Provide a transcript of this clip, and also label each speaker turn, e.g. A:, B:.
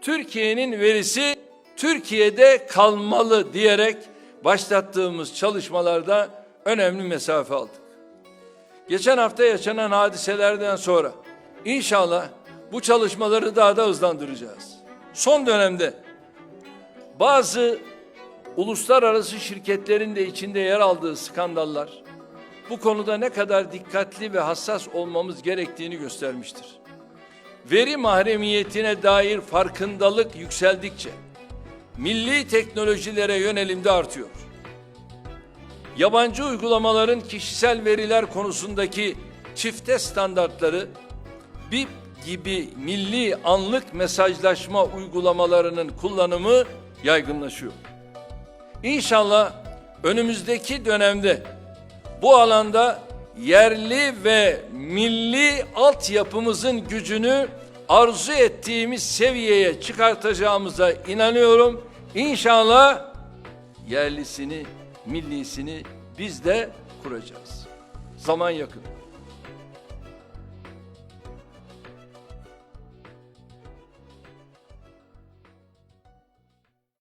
A: Türkiye'nin verisi Türkiye'de kalmalı diyerek başlattığımız çalışmalarda önemli mesafe aldık. Geçen hafta yaşanan hadiselerden sonra inşallah bu çalışmaları daha da hızlandıracağız. Son dönemde bazı uluslararası şirketlerin de içinde yer aldığı skandallar bu konuda ne kadar dikkatli ve hassas olmamız gerektiğini göstermiştir. Veri mahremiyetine dair farkındalık yükseldikçe milli teknolojilere yönelim de artıyor. Yabancı uygulamaların kişisel veriler konusundaki çifte standartları BIP gibi milli anlık mesajlaşma uygulamalarının kullanımı yaygınlaşıyor. İnşallah önümüzdeki dönemde bu alanda yerli ve milli altyapımızın gücünü arzu ettiğimiz seviyeye çıkartacağımıza inanıyorum. İnşallah yerlisini, millisini biz de kuracağız. Zaman yakın.